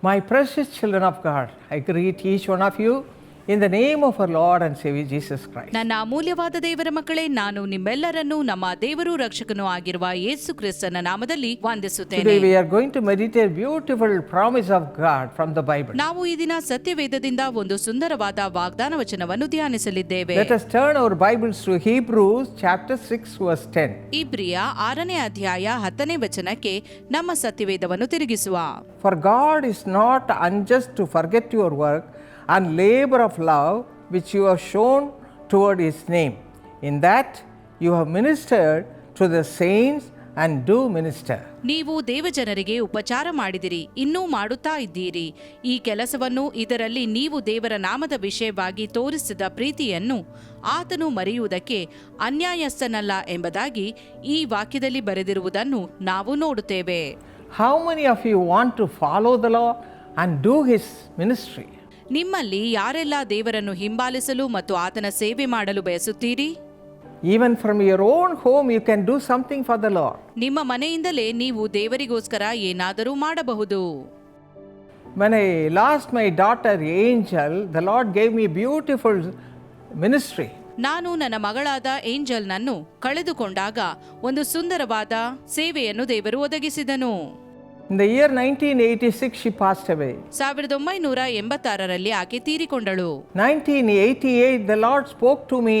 My precious children of God, I greet each one of you in the name of our Lord and saviour Jesus Christ ನನ್ನ ಅಮೂಲ್ಯವಾದ ದೇವರ ಮಕ್ಕಳೇ ನಾನು ನಿಮ್ಮೆಲ್ಲರನ್ನು ನಮ್ಮ ದೇವರು ರಕ್ಷಕನು ಆಗಿರುವ ಯೇಸು ಕ್ರಿಸ್ತನ ನಾಮದಲ್ಲಿ ವಂದಿಸುತ್ತೇನೆ we are going to to meditate beautiful promise of God from the Bible. ನಾವು ಈ ದಿನ ಸತ್ಯವೇದದಿಂದ ಒಂದು ಸುಂದರವಾದ ವಾಗ್ದಾನ ವಚನವನ್ನು ಧ್ಯಾನಿಸಲಿದ್ದೇವೆ Let us turn our Bibles to Hebrews chapter 6 verse 10. ಇಬ್ರಿಯ ಆರನೇ ಅಧ್ಯಾಯ ಹತ್ತನೇ ವಚನಕ್ಕೆ ನಮ್ಮ ಸತ್ಯವೇದವನ್ನು ತಿರುಗಿಸುವ for God is not unjust to forget your work and labor of love which you have shown toward his name, in that you have ministered to the saints and do minister. ನೀವು ದೇವಜನರಿಗೆ ಉಪಚಾರ ಮಾಡಿದಿರಿ ಇನ್ನೂ ಮಾಡುತ್ತಾ ಇದ್ದೀರಿ ಈ ಕೆಲಸವನ್ನು ಇದರಲ್ಲಿ ನೀವು ದೇವರ ನಾಮದ ವಿಷಯವಾಗಿ ತೋರಿಸಿದ ಪ್ರೀತಿಯನ್ನು ಆತನು ಮರೆಯುವುದಕ್ಕೆ ಅನ್ಯಾಯಸ್ಥನಲ್ಲ ಎಂಬುದಾಗಿ ಈ ವಾಕ್ಯದಲ್ಲಿ ಬರೆದಿರುವುದನ್ನು ನಾವು ನೋಡುತ್ತೇವೆ How many of you want to follow the law and do his ministry? ನಿಮ್ಮಲ್ಲಿ ಯಾರೆಲ್ಲ ದೇವರನ್ನು ಹಿಂಬಾಲಿಸಲು ಮತ್ತು ಆತನ ಸೇವೆ ಮಾಡಲು ಬಯಸುತ್ತೀರಿ? Even from your own home you can do something for the Lord ನಿಮ್ಮ ಮನೆಯಿಂದಲೇ ನೀವು ದೇವರಿಗೋಸ್ಕರ ಏನಾದರೂ ಮಾಡಬಹುದು. When I lost my daughter Angel, the Lord gave me beautiful ministry. ನಾನು ನನ್ನ ಮಗಳಾದ ಏಂಜಲ್ನನ್ನು ಕಳೆದುಕೊಂಡಾಗ ಒಂದು ಸುಂದರವಾದ ಸೇವೆಯನ್ನು ದೇವರು ಒದಗಿಸಿದನು. In the year 1986, she passed away. ಸಾವಿರದ ಒಂಬೈನೂರ ಎಂಬತ್ತಾರರಲ್ಲಿ ಆಕೆ ತೀರಿಕೊಂಡಳು 1988, the Lord spoke to me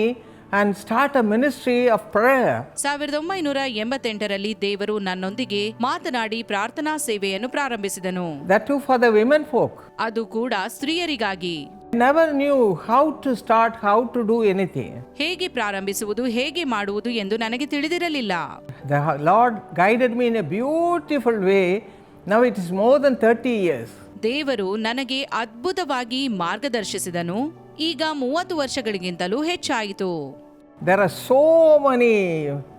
and start a ministry of prayer ಸಾವಿರದ ಒಂಬೈನೂರ ಎಂಬತ್ತೆಂಟರಲ್ಲಿ ದೇವರು ನನ್ನೊಂದಿಗೆ ಮಾತನಾಡಿ ಪ್ರಾರ್ಥನಾ ಸೇವೆಯನ್ನು ಪ್ರಾರಂಭಿಸಿದನು that to for the women folk ಅದು ಕೂಡ ಸ್ತ್ರೀಯರಿಗಾಗಿ never knew how to start how to to anything anything. ಹೇಗೆ ಪ್ರಾರಂಭಿಸುವುದು ಹೇಗೆ ಮಾಡುವುದು ಎಂದು ನನಗೆ ತಿಳಿದಿರಲಿಲ್ಲ the Lord guided me in a beautiful way. Now it is more than thirty years ದೇವರು ನನಗೆ ಅದ್ಭುತವಾಗಿ ಮಾರ್ಗದರ್ಶಿಸಿದನು. ಈಗ ಮೂವತ್ತು ವರ್ಷಗಳಿಗಿಂತಲೂ ಹೆಚ್ಚಾಯಿತು. There are so many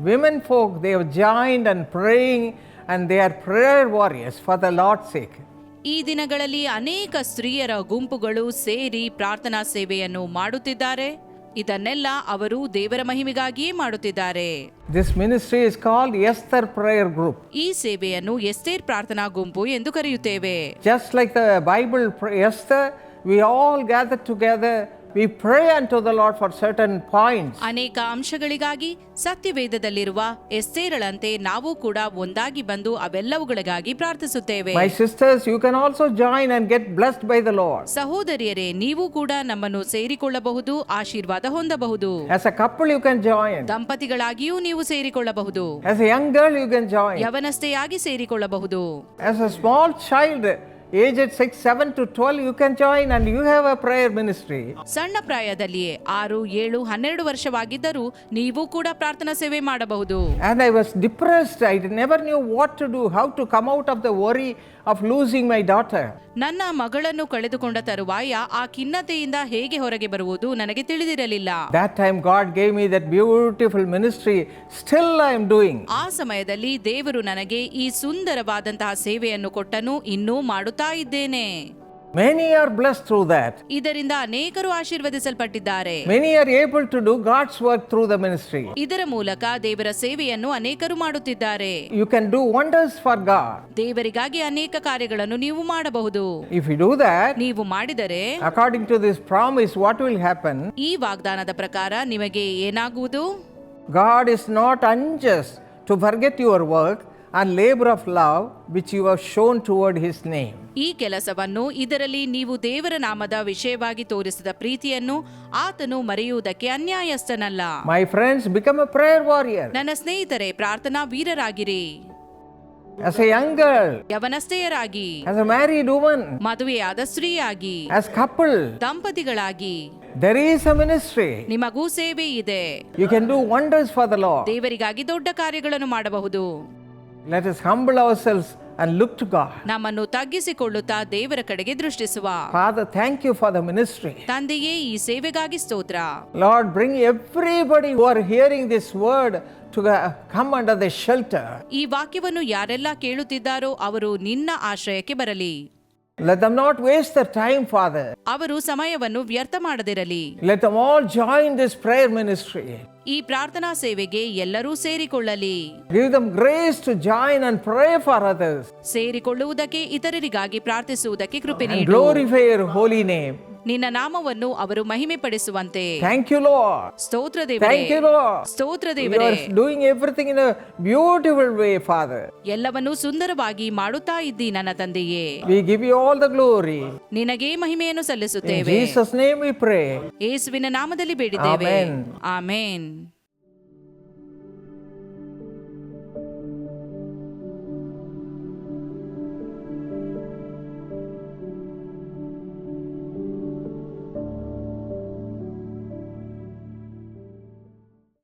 women folk they are joined and praying and they are prayer warriors for the Lord sake ಈ ದಿನಗಳಲ್ಲಿ ಅನೇಕ ಸ್ತ್ರೀಯರ ಗುಂಪುಗಳು ಸೇರಿ ಪ್ರಾರ್ಥನಾ ಸೇವೆಯನ್ನು ಮಾಡುತ್ತಿದ್ದಾರೆ. ಇದನ್ನೆಲ್ಲ ಅವರು ದೇವರ ಮಹಿಮೆಗಾಗಿಯೇ ಮಾಡುತ್ತಿದ್ದಾರೆ. This ministry is called Esther prayer group ಈ ಸೇವೆಯನ್ನು ಎಸ್ತೇರ್ ಪ್ರಾರ್ಥನಾ ಗುಂಪು ಎಂದು ಕರೆಯುತ್ತೇವೆ. Just like the Bible Esther Esther, we all together we pray unto the Lord for certain points. ಅನೇಕ ಅಂಶಗಳಿಗಾಗಿ ಸತ್ಯವೇದದಲ್ಲಿರುವ ಎಸ್ಸೇರಳಂತೆ ನಾವು ಕೂಡ ಒಂದಾಗಿ ಬಂದು ಅವೆಲ್ಲವುಗಳಿಗಾಗಿ ಪ್ರಾರ್ಥಿಸುತ್ತೇವೆ My sisters, you can also join and get blessed by the Lord. ಸಹೋದರಿಯರೇ ನೀವು ಕೂಡ ನಮ್ಮನ್ನು ಸೇರಿಕೊಳ್ಳಬಹುದು ಆಶೀರ್ವಾದ ಹೊಂದಬಹುದು As a couple, you can join. ದಂಪತಿಗಳಾಗಿಯೂ ನೀವು ಸೇರಿಕೊಳ್ಳಬಹುದು As a young girl, you can join. ಯವನಸ್ಥೆಯಾಗಿ ಸೇರಿಕೊಳ್ಳಬಹುದು As a small child, aged 6, 7 to 12, you can join and you have a prayer ministry ಸಣ್ಣ ಪ್ರಾಯದಲ್ಲಿಯೇ ಆರು ಏಳು ಹನ್ನೆರಡು ವರ್ಷವಾಗಿದ್ದರೂ ನೀವು ಕೂಡ ಪ್ರಾರ್ಥನಾ ಸೇವೆ ಮಾಡಬಹುದು And I was depressed. I never knew what to do, how to come out of the worry of losing my daughter. ನನ್ನ ಮಗಳನ್ನು ಕಳೆದುಕೊಂಡ ತರುವಾಯ ಆ ಖಿನ್ನತೆಯಿಂದ ಹೇಗೆ ಹೊರಗೆ ಬರುವುದು ನನಗೆ ತಿಳಿದಿರಲಿಲ್ಲ That time, God gave me that beautiful ministry. Still, I am doing. ಆ ಸಮಯದಲ್ಲಿ ದೇವರು ನನಗೆ ಈ ಸುಂದರವಾದಂತಹ ಸೇವೆಯನ್ನು ಕೊಟ್ಟನು ಇನ್ನೂ ಮಾಡುತ್ತಾ ಹೋಗ್ತಾ ಇದ್ದೇನೆ. Many are bless through that ಇದರಿಂದ ಅನೇಕರು ಆಶೀರ್ವದಿಸಲ್ಪಟ್ಟಿದ್ದಾರೆ. Many are able to do God's work through the ministry ಇದರ ಮೂಲಕ ದೇವರ ಸೇವೆಯನ್ನು ಅನೇಕರು ಮಾಡುತ್ತಿದ್ದಾರೆ. You can do wonders for God ದೇವರಿಗಾಗಿ ಅನೇಕ ಕಾರ್ಯಗಳನ್ನು ನೀವು ಮಾಡಬಹುದು. ಇಫ್ ಯು ಡೂ ದಟ್ ನೀವು ಮಾಡಿದರೆ according to this promise what will happen ಈ ವಾಗ್ದಾನದ ಪ್ರಕಾರ ನಿಮಗೆ ಏನಾಗುವುದು? God is not unjust to forget your work and labor of love which you have shown toward His name. ಈ ಕೆಲಸವನ್ನು ಇದರಲ್ಲಿ ನೀವು ದೇವರ ನಾಮದ ವಿಷಯವಾಗಿ ತೋರಿಸಿದ ಪ್ರೀತಿಯನ್ನು ಆತನು ಮರೆಯುವುದಕ್ಕೆ ಅನ್ಯಾಯಸ್ಥನಲ್ಲ My friends, become a prayer warrior. ನನ್ನ ಸ್ನೇಹಿತರೆ ಪ್ರಾರ್ಥನಾ ವೀರರಾಗಿರಿ As a young girl, ಯವನಸ್ಥೆಯರಾಗಿ as a married woman, ಮದುವೆಯಾದ ಸ್ತ್ರೀಯಾಗಿ as couple, ದಂಪತಿಗಳಾಗಿ there is a ministry. ನಿಮಗೂ ಸೇವೆ ಇದೆ You can do wonders for the Lord. ದೇವರಿಗಾಗಿ ದೊಡ್ಡ ಕಾರ್ಯಗಳನ್ನು ಮಾಡಬಹುದು Let us humble ourselves and look to God. ನಮ್ಮನ್ನು ತಗ್ಗಿಸಿಕೊಳ್ಳುತ್ತಾ ದೇವರ ಕಡೆಗೆ ದೃಷ್ಟಿಸುವ Father, thank you for the ministry. ತಂದೆಯೇ ಈ ಸೇವೆಗಾಗಿ ಸ್ತೋತ್ರ Lord, bring everybody who are hearing this word to uh, come under the shelter. ಈ ವಾಕ್ಯವನ್ನು ಯಾರೆಲ್ಲ ಕೇಳುತ್ತಿದ್ದಾರೋ ಅವರು ನಿನ್ನ ಆಶ್ರಯಕ್ಕೆ ಬರಲಿ Let them not waste their time, Father. ಅವರು ಸಮಯವನ್ನು ವ್ಯರ್ಥ ಮಾಡದಿರಲಿ Let them all join this prayer ministry. ಈ ಪ್ರಾರ್ಥನಾ ಸೇವೆಗೆ ಎಲ್ಲರೂ ಸೇರಿಕೊಳ್ಳಲಿ Give them grace to join and pray for others ಸೇರಿಕೊಳ್ಳುವುದಕ್ಕೆ ಇತರರಿಗಾಗಿ ಪ್ರಾರ್ಥಿಸುವುದಕ್ಕೆ ಕೃಪೆ and ನೀಡು glorify your holy name. ನಿನ್ನ ನಾಮವನ್ನು ಅವರು ಮಹಿಮೆ ಪಡಿಸುವಂತೆ ಥ್ಯಾಂಕ್ ಯು ಲೋ ಸ್ತೋತ್ರ ದೇವರೇ. ಸ್ತೋತ್ರ ದೇವರೇ. Doing everything in a beautiful way father ಎಲ್ಲವನ್ನೂ ಸುಂದರವಾಗಿ ಮಾಡುತ್ತಾ ಇದ್ದಿ ನನ್ನ ತಂದೆಯೇ. We give you all the glory ನಿನಗೆ ಮಹಿಮೆಯನ್ನು ಸಲ್ಲಿಸುತ್ತೇವೆ. ಜೀಸಸ್ ನೇಮ್ ವಿ ಪ್ರೇ ಯೇಸುವಿನ ನಾಮದಲ್ಲಿ ಬೇಡಿದ್ದೇವೆ. Amen amen